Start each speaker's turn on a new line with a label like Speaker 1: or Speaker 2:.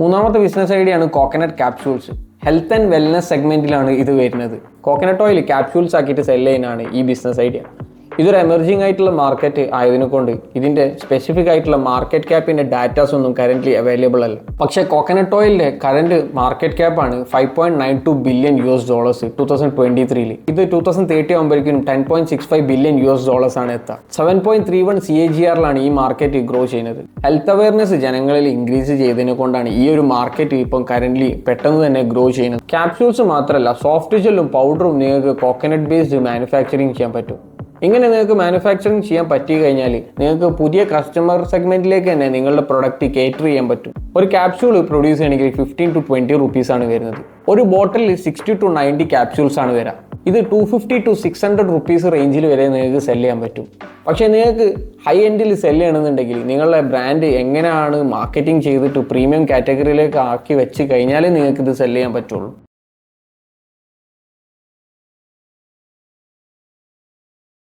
Speaker 1: മൂന്നാമത്തെ business idea ആണ് coconut capsules health and wellness സെഗ്മെന്റിലാണ് ഇത് വരുന്നത്. കോക്കനട്ട് ഓയിൽ ക്യാപ്സ്യൂൾസ് ആക്കിയിട്ട് സെല്ല് ചെയ്യുന്നതാണ് ഈ ബിസിനസ് ഐഡിയ ഇതൊരു എമർജിംഗ് ആയിട്ടുള്ള മാർക്കറ്റ് ആയതിനെ കൊണ്ട് ഇതിന്റെ സ്പെസിഫിക് ആയിട്ടുള്ള മാർക്കറ്റ് ക്യാപ്പിന്റെ ഡാറ്റാസ് ഒന്നും കറന്റ് അവൈലബിൾ അല്ല. പക്ഷേ കോക്കനട്ട് ഓയിലിന്റെ കറന്റ് മാർക്കറ്റ് ക്യാപ്പ് ആണ് five point nine two billion U S dollars two thousand twenty ത്രീയിൽ ഇത് ടൂ തൗസൻഡ് തേർട്ടി ആകുമ്പോഴേക്കും ten six five billion U S dollars ആണ് എത്തുക seven point three one C A G ആറിലാണ് ഈ market grow ചെയ്യുന്നത്. Health awareness ജനങ്ങളിൽ increase ചെയ്തതിനെ കൊണ്ടാണ് ഈ ഒരു മാർക്കറ്റ് ഇപ്പം കറന്റ് പെട്ടെന്ന് തന്നെ ഗ്രോ ചെയ്യുന്നത്. ക്യാപ്സ്യൂൾസ് മാത്രമല്ല സോഫ്റ്റ് ജെല്ലും പൗഡറും നിങ്ങൾക്ക് കോക്കനട്ട് ബേസ്ഡ് മാനുഫാക്ചറിങ് ചെയ്യാൻ പറ്റും. ഇങ്ങനെ നിങ്ങൾക്ക് മാനുഫാക്ചറിങ് ചെയ്യാൻ പറ്റി കഴിഞ്ഞാൽ നിങ്ങൾക്ക് പുതിയ കസ്റ്റമർ സെഗ്മെന്റിലേക്ക് തന്നെ നിങ്ങളുടെ പ്രൊഡക്റ്റ് കേറ്റർ ചെയ്യാൻ പറ്റും. ഒരു ക്യാപ്സ്യൂൾ പ്രൊഡ്യൂസ് ചെയ്യണമെങ്കിൽ ഫിഫ്റ്റീൻ ടു ട്വന്റി റുപ്പീസ് ആണ് വരുന്നത്. ഒരു bottle sixty to ninety capsules ആണ് വരിക ഇത് to fifty to six hundred rupees റേഞ്ചിൽ വരെ നിങ്ങൾക്ക് സെൽ ചെയ്യാൻ പറ്റും. പക്ഷേ നിങ്ങൾക്ക് ഹൈ എൻഡിൽ സെൽ ചെയ്യണമെന്നുണ്ടെങ്കിൽ നിങ്ങളുടെ ബ്രാൻഡ് എങ്ങനെയാണ് മാർക്കറ്റിംഗ് ചെയ്തിട്ട് പ്രീമിയം കാറ്റഗറിയിലേക്ക് ആക്കി വെച്ച് കഴിഞ്ഞാലേ നിങ്ങൾക്ക് ഇത് സെൽ ചെയ്യാൻ പറ്റുള്ളൂ.